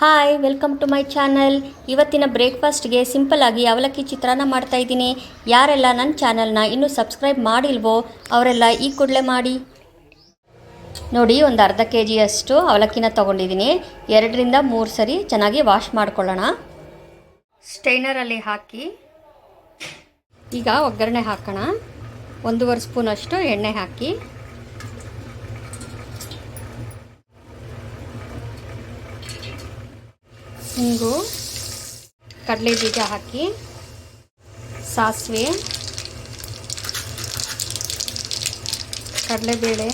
Hi welcome to my channel ಇವತ್ತಿನ ಬ್ರೇಕ್ಫಾಸ್ಟ್ಗೆ simple ಆಗಿ ಅವಲಕ್ಕಿ ಚಿತ್ರಾನ್ನ ಮಾಡ್ತಾ ಇದ್ದೀನಿ. ಯಾರೆಲ್ಲ ನನ್ನ ಚಾನಲ್ನ ಇನ್ನೂ ಸಬ್ಸ್ಕ್ರೈಬ್ ಮಾಡಿಲ್ವೋ ಅವರೆಲ್ಲ ಈ ಕೂಡಲೇ ಮಾಡಿ. ನೋಡಿ, ಒಂದು ಅರ್ಧ ಕೆ ಜಿಯಷ್ಟು ಅವಲಕ್ಕಿನ ತೊಗೊಂಡಿದ್ದೀನಿ. ಎರಡರಿಂದ ಮೂರು ಸರಿ ಚೆನ್ನಾಗಿ ವಾಶ್ ಮಾಡ್ಕೊಳ್ಳೋಣ. ಸ್ಟೈನರಲ್ಲಿ ಹಾಕಿ. ಈಗ ಒಗ್ಗರಣೆ ಹಾಕೋಣ. ಒಂದೂವರೆ ಸ್ಪೂನಷ್ಟು ಎಣ್ಣೆ ಹಾಕಿ. ಹಿಂಗು ಕಡಲೆ ಬೀಜ ಹಾಕಿ ಸಾಸಿವೆ, ಕಡಲೆಬೇಳೆ,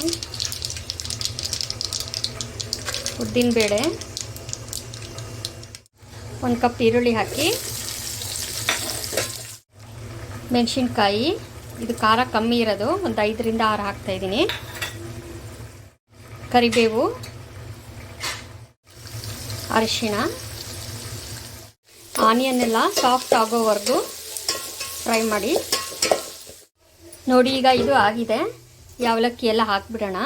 ಉದ್ದಿನಬೇಳೆ, ಒಂದು ಕಪ್ ಈರುಳ್ಳಿ ಹಾಕಿ, ಮೆಣಸಿನ್ಕಾಯಿ, ಇದು ಖಾರ ಕಮ್ಮಿ ಇರೋದು, ಒಂದು ಐದರಿಂದ ಆರು ಹಾಕ್ತಾಯಿದ್ದೀನಿ ಕರಿಬೇವು, ಅರಿಶಿಣ. ಆನಿಯನ್ ಎಲ್ಲ ಸಾಫ್ಟ್ ಆಗೋವರೆಗೂ ಫ್ರೈ ಮಾಡಿ. ನೋಡಿ ಈಗ ಇದು ಆಗಿದೆ. ಯಾವಲಕ್ಕಿ ಎಲ್ಲ ಹಾಕ್ಬಿಡೋಣ.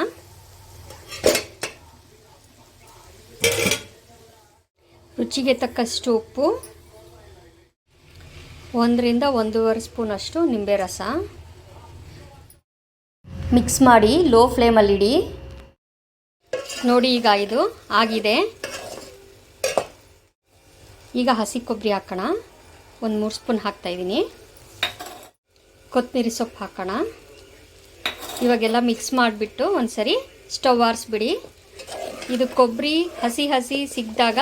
ರುಚಿಗೆ ತಕ್ಕಷ್ಟು ಉಪ್ಪು. ಒಂದರಿಂದ ಒಂದೂವರೆ ಸ್ಪೂನಷ್ಟು ನಿಂಬೆ ರಸ. ಮಿಕ್ಸ್ ಮಾಡಿ ಲೋ ಫ್ಲೇಮಲ್ಲಿಡಿ. ನೋಡಿ ಈಗ ಇದು ಆಗಿದೆ. ಈಗ ಹಸಿ ಕೊಬ್ಬರಿ ಹಾಕೋಣ. ಒಂದು ಮೂರು ಸ್ಪೂನ್ ಹಾಕ್ತಾಯಿದ್ದೀನಿ ಕೊತ್ತಂಬರಿ ಸೊಪ್ಪು ಹಾಕೋಣ. ಇವಾಗೆಲ್ಲ ಮಿಕ್ಸ್ ಮಾಡಿಬಿಟ್ಟು ಒಂದು ಸರಿ ಸ್ಟವ್ ಆರಿಸ್ಬಿಡಿ. ಇದು ಕೊಬ್ಬರಿ ಹಸಿ ಹಸಿ ಸಿಕ್ಕಿದಾಗ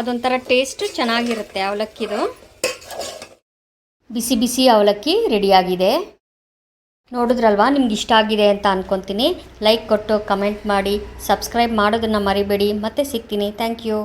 ಅದೊಂಥರ ಟೇಸ್ಟು ಚೆನ್ನಾಗಿರುತ್ತೆ ಅವಲಕ್ಕಿದು. ಬಿಸಿ ಬಿಸಿ ಅವಲಕ್ಕಿ ರೆಡಿಯಾಗಿದೆ. ನೋಡಿದ್ರಲ್ವಾ ನಿಮ್ಗೆ ಇಷ್ಟ ಆಗಿದೆ ಅಂತ ಅಂದ್ಕೊತೀನಿ ಲೈಕ್ ಕೊಟ್ಟು ಕಮೆಂಟ್ ಮಾಡಿ, ಸಬ್ಸ್ಕ್ರೈಬ್ ಮಾಡೋದನ್ನು ಮರಿಬೇಡಿ. ಮತ್ತೆ ಸಿಗ್ತೀನಿ. Thank you.